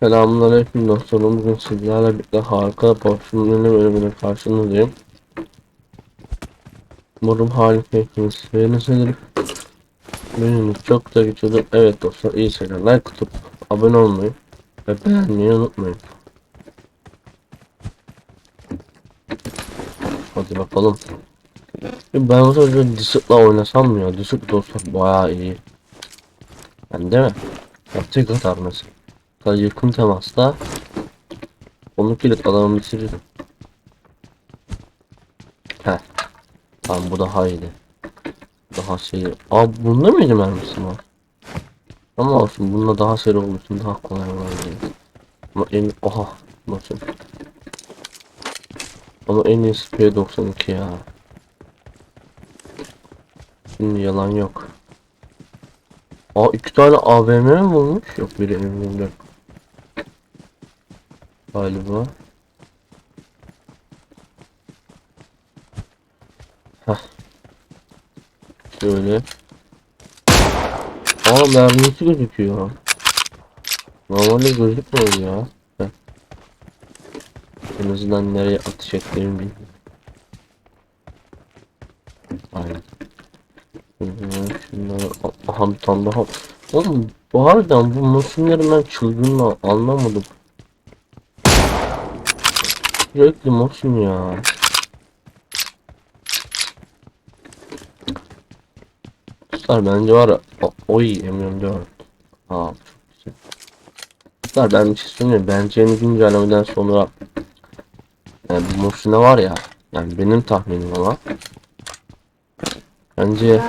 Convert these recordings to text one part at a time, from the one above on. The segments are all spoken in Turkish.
Selamünaleyküm dostlarım. Bugün sizlerle birlikte harika Porsche'un yeni bölümüne karşınızdayım. Umarım harika hepiniz beğenirsiniz. Beğeniniz çok da geçiyordur. Evet dostlar iyi seyirler. Like atıp abone olmayı ve beğenmeyi unutmayın. Hadi bakalım. Ya Ben bu sefer Discip'la oynasam mı ya? Discip dostlar bayağı iyi. Yani değil mi? Ya tek atar mesela. Sadece yakın temasta onu kilit adamı bitiririm. Heh. Tamam bu daha iyiydi. Daha seri. Aa bunda mıydı mermisi var? Ama olsun bunda daha seri olduğu için daha kolay olabilir. Ama en oha nasıl? Ama en iyisi P92 ya. Şimdi yalan yok. Aa iki tane AVM mi bulmuş? Yok biri M24 galiba. Heh. Şöyle. Aa mermisi gözüküyor. Normalde gözükmüyor ya. Heh. En azından nereye atış ettiğimi bilmiyorum. Aynen. Şunları, aha bir tane daha. Oğlum bu harbiden bu mosinleri ben çılgınla anlamadım. Sürekli motion ya. Dostlar bence var ya. Oy M24. Aa çok güzel. Dostlar ben bir şey söyleyeyim. Bence yeni güncellemeden sonra yani bu motion'a var ya. Yani benim tahminim ama. Bence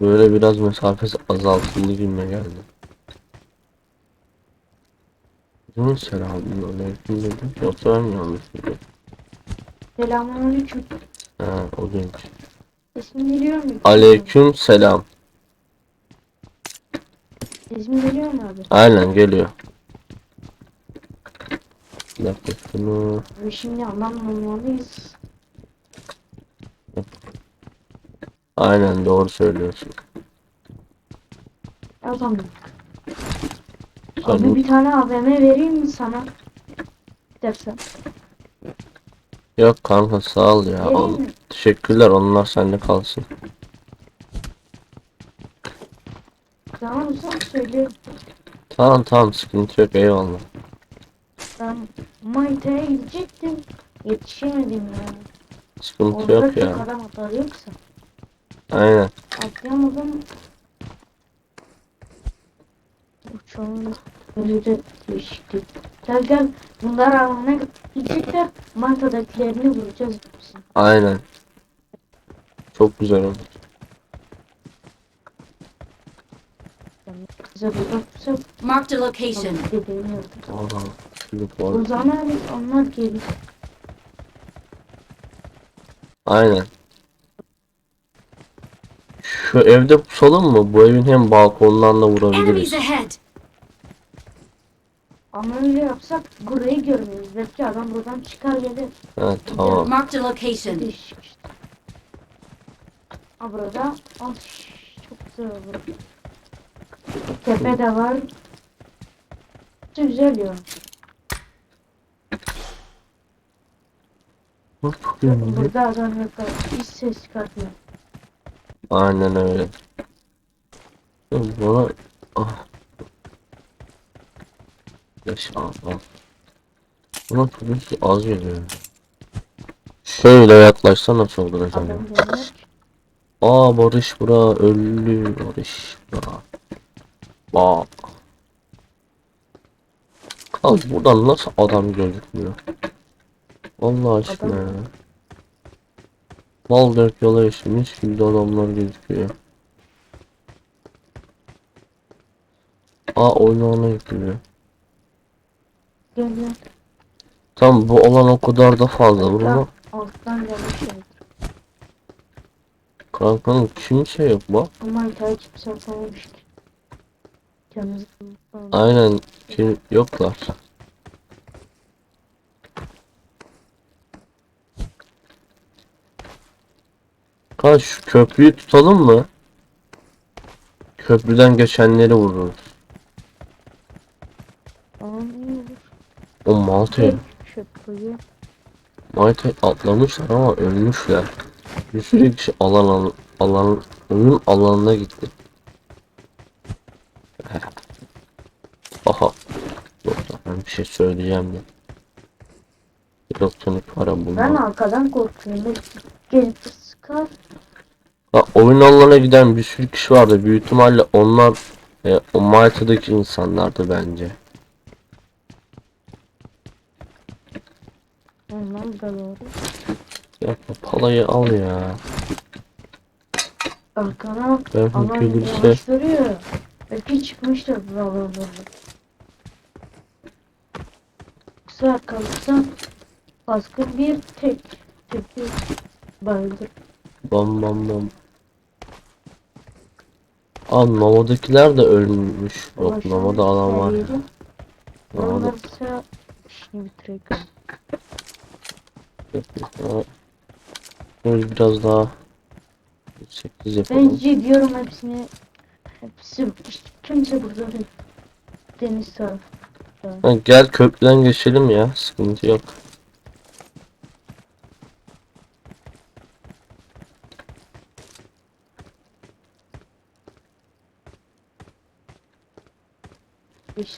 böyle biraz mesafesi azaltıldı gibime geldi. Bunun selamünaleyküm dedim. Yoksa ben mi yanlış dedim? Selamünaleyküm. Ha o değilmiş. İsmin geliyor mu? Aleyküm selam. İsmin geliyor mu abi? Aynen geliyor. Bir dakika şunu. Abi şimdi anlamlamalıyız. Aynen doğru söylüyorsun. Sen Abi bir tane AVM vereyim mi sana? Dersen. Yok kanka sağ ol ya. Vereyim mi? Teşekkürler onlar sende kalsın. Tamam sen söyle. Tamam tamam sıkıntı yok eyvallah. Ben Mayta'ya gidecektim. Yetişemedim ya. Sıkıntı Orada yok çok ya. adam atar yoksa. Aynen. Atlayamadım. Uçağın önü de değişti. Gel gel. Bunlar alana gidecekler. Manta'dakilerini vuracağız hepsini. Aynen. Çok güzel oldu. Bize burada tutsa Marked a location. dediğini yaptık. Aa, çocuk O zaman onlar gelir. Aynen. Şu evde pusalım mı? Bu evin hem balkondan da Enemies vurabiliriz. öyle yapsak burayı görmeyiz. Belki adam buradan çıkar gelir. Ha tamam. Marked a location. Ha burada. Ay çok güzel olur. Tepe de var. Çok güzel ya. Burada adam yok. Hiç ses çıkartmıyor. Aynen öyle. Bana ah. Yaş al al. Buna turuncu az geliyor. Şöyle yaklaşsa nasıl olur acaba? Aa Barış bura ölü Barış bura. Bak. Kal buradan nasıl adam gözükmüyor? Allah aşkına Adam- ya. Mal dört yola işmiş gibi adamlar gözüküyor. Aa oyunu ona yüklüyor. Gel gel. Tam bu olan o kadar da fazla bunu Alttan, alttan gelmiş şey. kankanın kimse yok bak. Aynen kim yoklar. Kanka şu köprüyü tutalım mı? Köprüden geçenleri vururuz. O Malta'ya Şıkkıyı. Malta'ya atlamışlar ama ölmüşler. Bir sürü kişi alan alan, alan alanına gitti. Aha. Yoksa ben bir şey söyleyeceğim ya. Elektronik para Ben bulmam. arkadan korkuyorum. Gelip sıkar. Ha, oyun alanına giden bir sürü kişi vardı. Büyük ihtimalle onlar e, o Malta'daki insanlardı bence. Ondan da doğru. Ya palayı al ya. Arkana bak. Ben gelirse yavaş duruyor. Belki çıkmıştır buralarda. Kısa kalırsa baskın bir tek tepki bayılır. bam bam bam. Aa Nova'dakiler de ölmüş. Yok Nova'da adam var. Nova'da bitirek. Ha, Şöyle biraz daha 8 yapalım. Bence diyorum hepsini hepsi kimse burada değil. Deniz tarafı. Ha, gel köprüden geçelim ya. Sıkıntı yok.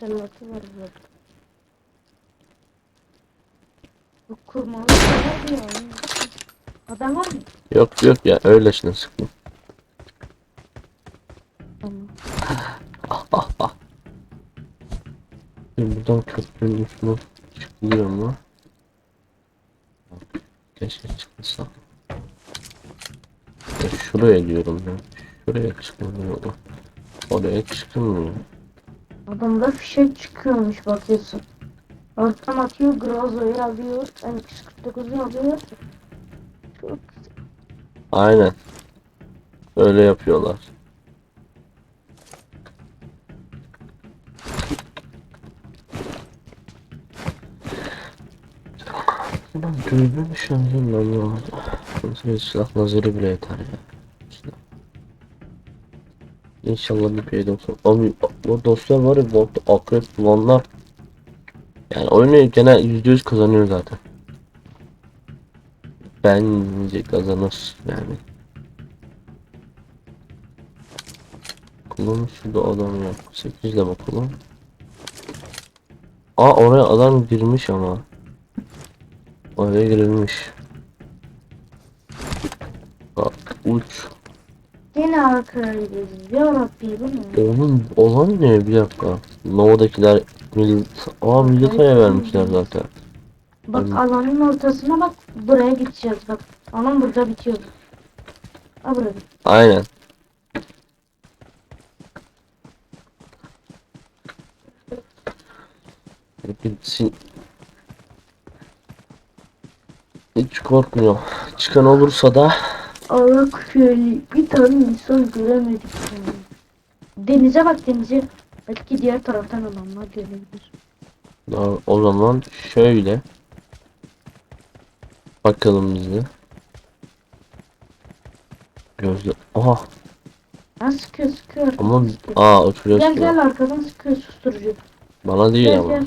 Eşyalatı var burada. Bu kurmalı var ya. Adam var mı? Yok yok ya öylesine sıkma. Tamam. Şimdi buradan köprünün üstüne çıkılıyor mu? Keşke çıkılsa. Ya şuraya diyorum ya. Şuraya çıkılmıyor mu? Oraya çıkılmıyor. Adamda fişek çıkıyormuş bakıyorsun. Ortam atıyor, Grozo'yu alıyor, M249'u alıyor. Çok Aynen. Öyle yapıyorlar. Ben dürbün şarjım ben ya. Nasıl silah nazarı bile yeter ya. İnşallah bir P90. Abi bu dostlar var ya bu akrep bulanlar. Yani oyunu gene %100 kazanıyor zaten. Bence kazanır yani. Bakalım şurada adam yok. 8 ile bakalım. Aa oraya adam girmiş ama. Oraya girilmiş. Bak uç. Yine arkaya gidiyoruz. Ya Rabbi bu ne? Onun olan ne bir dakika. Nova'dakiler millet Aa militaya vermişler zaten. Bak Aynen. alanın ortasına bak. Buraya gideceğiz bak. Alan burada bitiyor. Ha burada. Aynen. Bitsin. Hiç korkmuyor. Çıkan olursa da Allah şöyle bir tane insan göremedik. yani. Denize bak denize. Belki diğer taraftan adamlar gelebilir. Ya, o zaman şöyle bakalım bize. Gözle. Aha Ha sıkıyor sıkıyor. ama sıkıyor. aa uçuyor Gel sıkıyor. gel arkadan sıkıyor susturucu. Bana değil Gel ama. gel.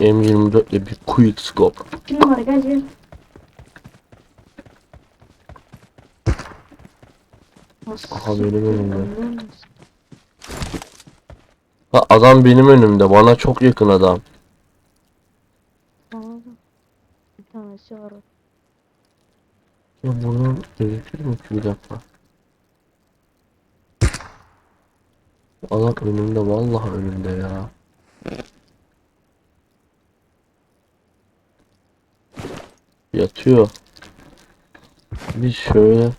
M24 ile bir quick scope. Bir numara gel gel. Aha, benim önümde. Ha adam benim önümde. Bana çok yakın adam. Aa, Bir tanesi var. Ya buradan gözükür mü ki bir dakika? Adam önümde vallahi önümde ya. Yatıyor. Bir şöyle.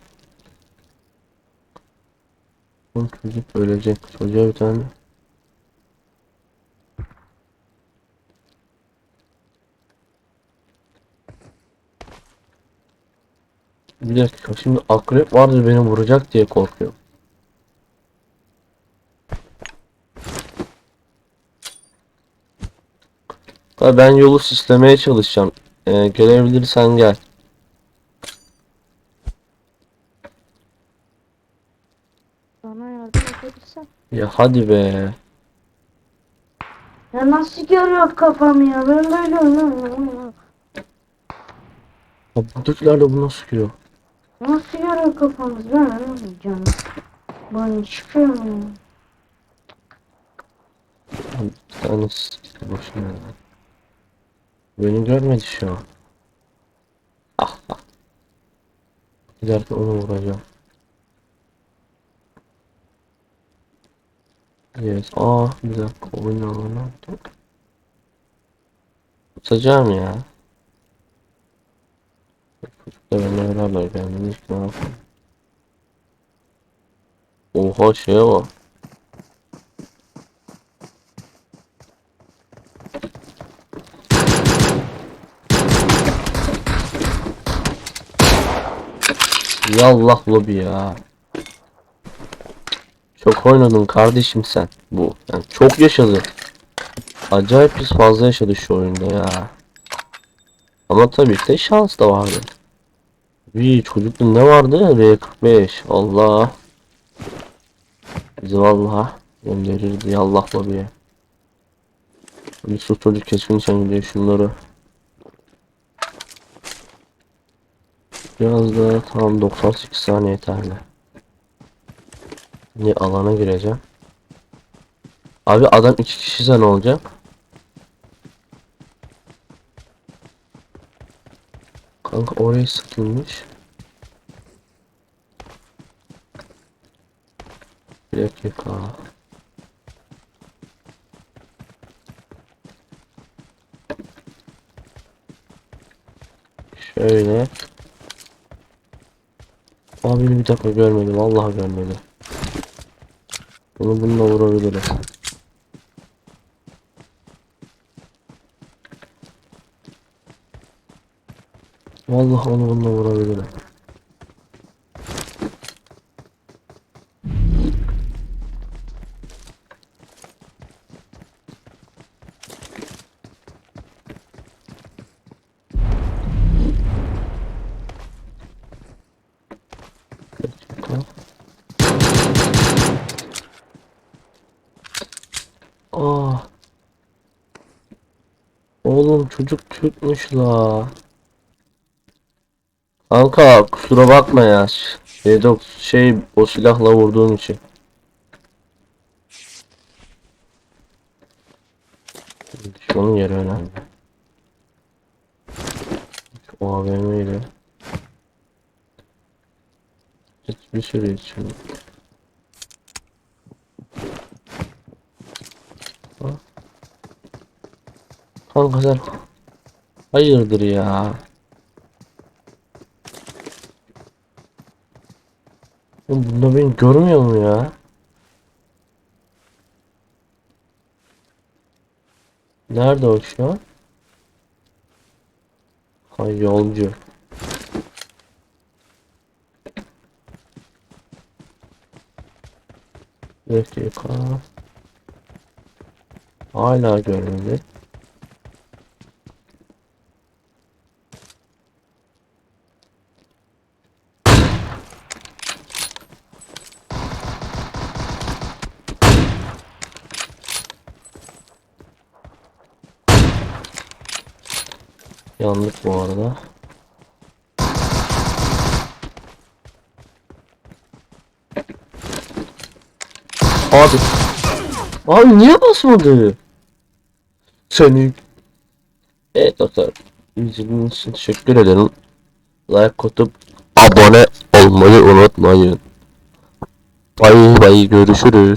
Bu çocuk ölecek. Çocuğa bir tane. Bir dakika şimdi akrep vardı beni vuracak diye korkuyorum. Ben yolu sislemeye çalışacağım. Ee, gelebilirsen gel. Ya hadi be. Ya nasıl görüyor kafamı ya? Ben böyle. Ya buradakiler de bunu sıkıyor. Nasıl görüyor kafamız? Ben anlamayacağım. Bana çıkıyor mu? Bir tane sıkıyor boşuna. ya. Beni görmedi şu an. Ah ah. Giderken onu vuracağım. Yes. Aa bir dakika oyun alanı. Tutacağım ya. Çocuklar benimle beraber geldi. Hiç ne yapayım. Oha şeye bak. Yallah lobi ya. Çok oynadın kardeşim sen. Bu yani çok yaşadı. Acayip biz fazla yaşadı şu oyunda ya. Ama tabii ki de şans da vardı. Bir çocukta ne vardı? R45. Allah. Bizi vallahi gönderirdi yallah lobiye. Bir sus çocuk keskin sen gidiyor şunları. Biraz da tam 98 saniye yeterli. Şimdi alana gireceğim. Abi adam iki kişi ne olacak? Kanka oraya sıkılmış. Bir dakika. Şöyle. Abi bir dakika görmedi. Vallahi görmedi. Bunu bununla vurabilirim. Vallahi onu bununla vurabilirim. Bir dakika. Aa. Oğlum çocuk Türkmüş la. Kanka kusura bakma ya. Dok- şey o silahla vurduğum için. Düşmanın yeri önemli. Şu AVM ile. Bir sürü için. Kanka sen hayırdır ya? Bunda beni görmüyor mu ya? Nerede o şu an? Ha yolcu. Dakika. Hala görmedi. Yandık bu arada. Abi. Abi niye basmadı? Seni. Evet dostlar. İzlediğiniz için teşekkür ederim. Like atıp abone olmayı unutmayın. Bay bay görüşürüz.